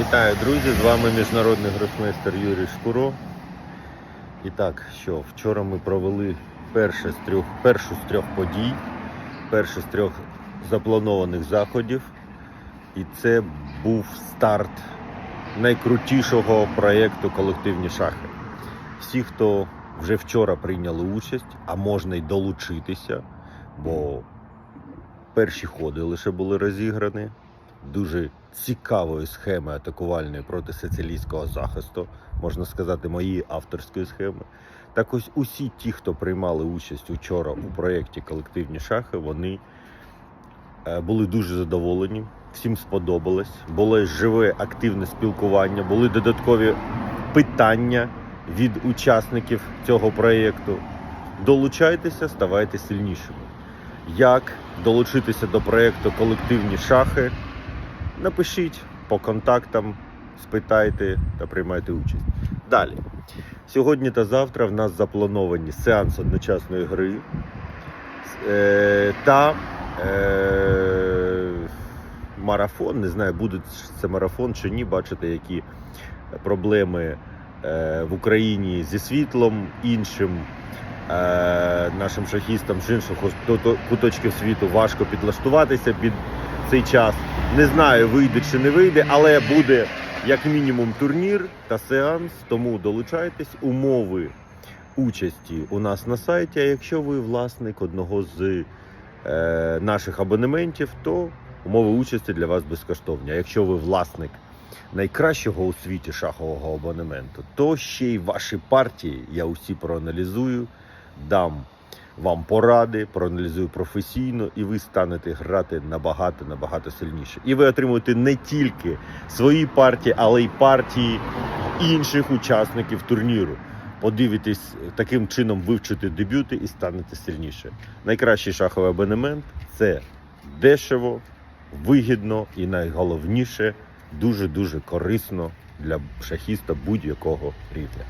Вітаю, друзі! З вами міжнародний гросмейстер Юрій Шкуро. І так, що вчора ми провели перше з трьох, першу з трьох подій, перше з трьох запланованих заходів. І це був старт найкрутішого проєкту колективні шахи. Всі, хто вже вчора прийняли участь, а можна й долучитися, бо перші ходи лише були розіграні дуже цікавої схеми атакувальної проти сицилійського захисту, можна сказати, моєї авторської схеми. Так ось усі ті, хто приймали участь учора у проєкті Колективні шахи, вони е, були дуже задоволені, всім сподобалось. Було живе активне спілкування, були додаткові питання від учасників цього проєкту. Долучайтеся, ставайте сильнішими. Як долучитися до проєкту Колективні шахи? Напишіть по контактам, спитайте та приймайте участь. Далі. Сьогодні та завтра в нас заплановані сеанс одночасної гри е, та е, марафон. Не знаю, буде це марафон чи ні. Бачите, які проблеми е, в Україні зі світлом, іншим е, нашим шахістам з інших куточків світу важко підлаштуватися під цей час. Не знаю, вийде чи не вийде, але буде як мінімум турнір та сеанс. Тому долучайтесь. Умови участі у нас на сайті. А якщо ви власник одного з е, наших абонементів, то умови участі для вас безкоштовні. А якщо ви власник найкращого у світі шахового абонементу, то ще й ваші партії я усі проаналізую, дам вам поради, проаналізую професійно, і ви станете грати набагато набагато сильніше. І ви отримуєте не тільки свої партії, але й партії інших учасників турніру. Подивитесь, таким чином вивчити дебюти і станете сильніше. Найкращий шаховий абонемент це дешево, вигідно і найголовніше дуже дуже корисно для шахіста будь-якого рівня.